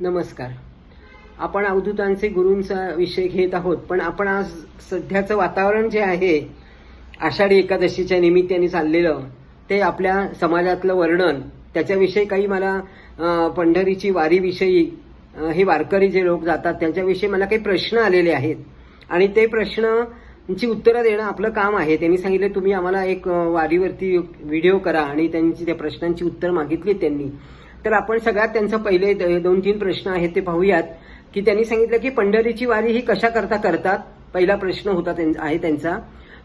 नमस्कार. आपण अवधूतांचे गुरूंचा विषय घेत आहोत पण आपण आज सध्याचं वातावरण जे आहे आषाढी एकादशीच्या निमित्ताने चाललेलं ते आपल्या समाजातलं वर्णन त्याच्याविषयी काही मला पंढरीची वारीविषयी हे वारकरी जे लोक जातात त्यांच्याविषयी मला काही प्रश्न आलेले आहेत. आणि ते प्रश्नांची उत्तरं देणं आपलं काम आहे. त्यांनी सांगितले तुम्ही आम्हाला एक वारीवरती व्हिडिओ करा. आणि त्यांची त्या प्रश्नांची उत्तर मागितली त्यांनी. तर आपण सगळ्यात त्यांचं पहिले द- दोन तीन प्रश्न आहेत ते पाहूयात. की त्यांनी सांगितलं की पंढरीची वारी ही कशा करता करतात? पहिला प्रश्न होता आहे त्यांचा.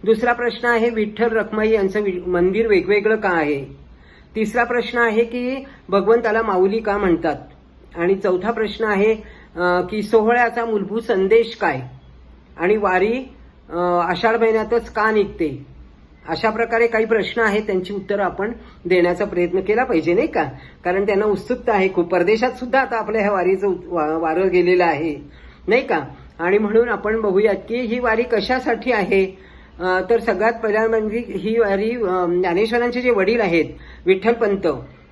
दुसरा प्रश्न आहे विठ्ठल रखमाई यांचं वि- मंदिर वेगवेगळं का आहे? तिसरा प्रश्न आहे की भगवंताला माऊली का म्हणतात? आणि चौथा प्रश्न आहे की सोहळ्याचा मूलभूत संदेश काय? आणि वारी आषाढ महिन्यातच का निघते? अशा प्रकारे काही प्रश्न आहेत त्यांची उत्तरं आपण देण्याचा प्रयत्न केला पाहिजे नाही का? कारण त्यांना उत्सुकता आहे. खूप परदेशात सुद्धा आता आपल्या ह्या वारीचं वा- वारं गेलेलं आहे नाही का? आणि म्हणून आपण बघूयात की ही वारी कशासाठी आहे? तर सगळ्यात पहिल्या म्हणजे ही वारी ज्ञानेश्वरांचे जे वडील आहेत विठ्ठलपंत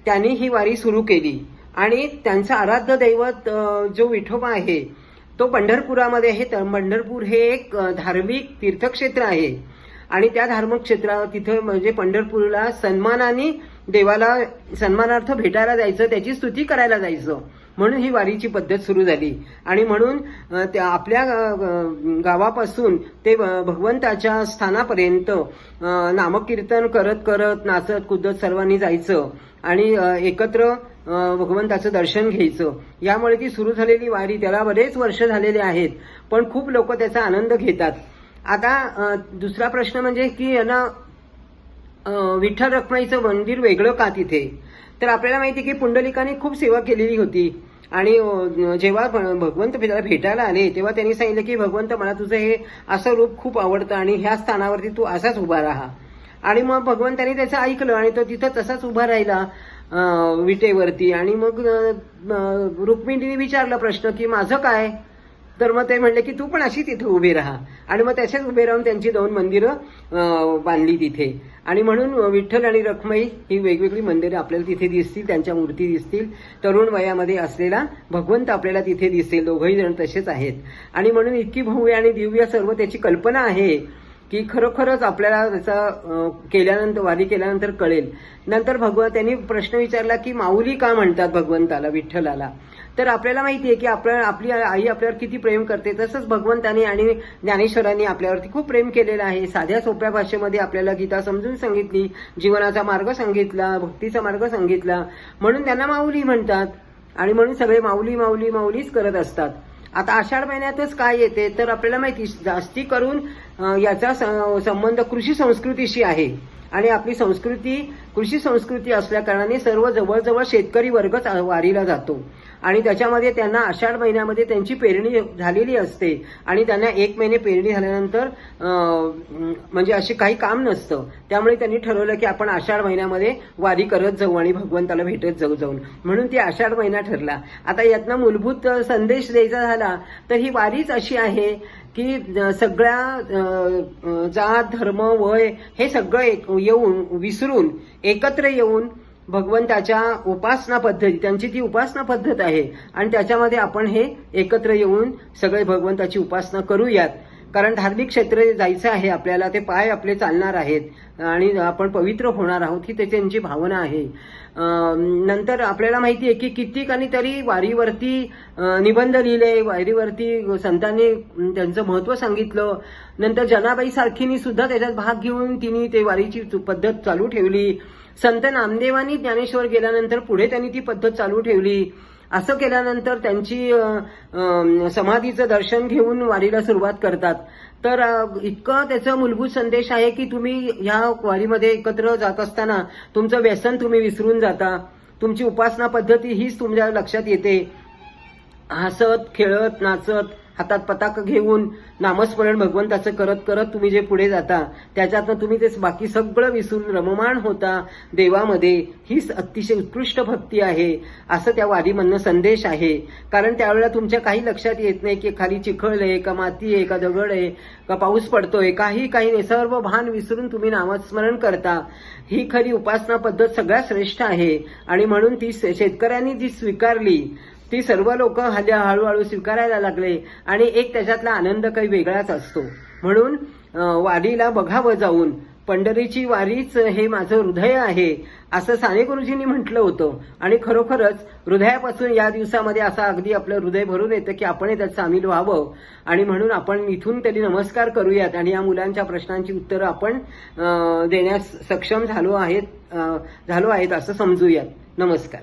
त्यांनी ही वारी सुरू केली. आणि त्यांचं आराध्य दैवत जो विठोबा आहे तो पंढरपुरामध्ये आहे. तर पंढरपूर हे एक धार्मिक तीर्थक्षेत्र आहे. आणि त्या धार्मिक क्षेत्रावर तिथं म्हणजे पंढरपूरला सन्मानाने देवाला सन्मानार्थ भेटायला जायचं त्याची स्तुती करायला जायचं. म्हणून ही वारीची पद्धत सुरू झाली. आणि म्हणून त्या आपल्या गावापासून ते भगवंताच्या स्थानापर्यंत नामकीर्तन करत करत नाचत कुदत सर्वांनी जायचं. आणि एकत्र भगवंताचं दर्शन घ्यायचं. यामुळे ती सुरू झालेली वारी त्याला बरेच वर्ष झालेले आहेत. पण खूप लोक त्याचा आनंद घेतात. आता दुसरा प्रश्न म्हणजे की यांना विठ्ठल रखमाईचं मंदिर वेगळं का तिथे? तर आपल्याला माहिती आहे की पुंडलिकाने खूप सेवा केलेली होती. आणि जेव्हा भ- भगवंत त्याला भेटायला आले तेव्हा त्यांनी सांगितलं की भगवंत मला तुझं हे असं रूप खूप आवडतं आणि ह्या स्थानावरती तू असाच उभा राहा. आणि मग भगवंतांनी त्याचं ऐकलं आणि तो तिथं तसाच उभा राहिला विटेवरती. आणि मग रुक्मिणीने विचारला प्रश्न की माझं काय? तर मग ते म्हणले की तू पण अशी तिथे उभी राहा. आणि मग त्याच्यात उभे राहून त्यांची दोन मंदिरं बांधली तिथे. आणि म्हणून विठ्ठल आणि रखमाई ही वेगवेगळी मंदिरं आपल्याला तिथे दिसतील त्यांच्या मूर्ती दिसतील. तरुण वयामध्ये असलेला भगवंत आपल्याला तिथे दिसेल. दोघंही जण तसेच आहेत. आणि म्हणून इतकी भव्य आणि दिव्य सर्व त्याची कल्पना आहे की खरोखरच आपल्याला त्याचा केल्यानंतर वारी केल्यानंतर कळेल. नंतर भगवंत त्यांनी प्रश्न विचारला की माऊली का म्हणतात भगवंताला विठ्ठलाला? तर आपल्याला माहिती आहे की आपल्या आपली आई आपल्यावर किती प्रेम करते. तसंच भगवंताने आणि ज्ञानेश्वरांनी आपल्यावरती खूप प्रेम केलेलं आहे. साध्या सोप्या भाषेमध्ये आपल्याला गीता समजून सांगितली जीवनाचा मार्ग सांगितला भक्तीचा मार्ग सांगितला. म्हणून त्यांना माऊली म्हणतात आणि म्हणून सगळे माऊली माऊली माऊलीच करत असतात. आता आषाढ महिन्यातच काय येते तर आपल्याला माहिती जास्ती करून याचा स- संबंध कृषी संस्कृतीशी आहे. आणि आपली संस्कृती कृषी संस्कृती असल्या कारणाने सर्व जवळजवळ शेतकरी वर्गच वारीला जातो. आणि त्याच्यामध्ये त्यांना आषाढ महिन्यामध्ये त्यांची पेरणी झालेली असते. आणि त्यांना एक महिने पेरणी झाल्यानंतर म्हणजे असे काही काम नसतं. त्यामुळे त्यांनी ठरवलं की आपण आषाढ महिन्यामध्ये वारी करत जाऊ आणि भगवंताला भेटत जाऊ जाऊन. म्हणून ती आषाढ महिना ठरला. आता यातनं मूलभूत संदेश द्यायचा झाला तर ही वारीच अशी आहे की सगळ्या जात धर्म वय हे सगळं एक- येऊन विसरून एकत्र येऊन भगवंताच्या उपासना पद्धती त्यांची ती उपासना पद्धत आहे. आणि त्याच्यामध्ये आपण हे एकत्र येऊन सगळे भगवंताची उपासना करूयात. कारण धार्मिक क्षेत्र जायचं आहे आपल्याला ते पाय आपले चालणार आहेत आणि आपण पवित्र होणार आहोत ही त्याच्यांची भावना आहे. नंतर आपल्याला माहिती आहे की कित्येकानी तरी वारीवरती निबंध लिहिले वारीवरती संतांनी त्यांचं महत्त्व सांगितलं. नंतर जनाबाई सारखीनी सुद्धा त्याच्यात भाग घेऊन तिने ते वारीची पद्धत चालू ठेवली. संत नामदेवानी ज्ञानेश्वर गेल्यानंतर पुढे त्यांनी ती पद्धत चालू ठेवली. असं केल्यानंतर त्यांची समाधीचं दर्शन घेऊन वारीला सुरुवात करतात. तर इतकं त्याचा मूलभूत संदेश आहे की तुम्ही ह्या वारीमध्ये एकत्र जात असताना तुमचं व्यसन तुम्ही विसरून जाता. तुमची उपासना पद्धती हीच तुमच्या लक्षात येते. हसत खेळत नाचत हातात पताक घेऊन नामस्मरण भगवंताचं करत करत तुम्ही जे पुढे जाता त्याच्यातनं तुम्ही ते बाकी सगळं विसरून रममाण होता. देवामध्ये हीच अतिशय उत्कृष्ट भक्ती आहे असं त्या वारीमधनं संदेश आहे. कारण त्यावेळेला तुमच्या काही लक्षात येत नाही की खाली चिखळ आहे का माती आहे का दगड आहे का पाऊस पडतोय काही काही नाही. सर्व भान विसरून तुम्ही नामस्मरण करता. ही खरी उपासना पद्धत सगळ्यात श्रेष्ठ आहे. आणि म्हणून ती शेतकऱ्यांनी जी स्वीकारली ती सर्व लोक हल्ली हळूहळू स्वीकारायला लागले आणि एक त्याच्यातला आनंद काही वेगळाच असतो. म्हणून वारीला बघावं जाऊन पंढरीची वारीच हे माझं हृदय आहे असं साने गुरुजींनी म्हटलं होतं. आणि खरोखरच हृदयापासून या दिवसामध्ये असं अगदी आपलं हृदय भरून येतं की आपण त्यात सामील व्हावं. आणि म्हणून आपण इथून तरी नमस्कार करूयात आणि या मुलांच्या प्रश्नांची उत्तरं आपण देण्यास सक्षम झालो आहेत झालो आहेत असं समजूयात. नमस्कार.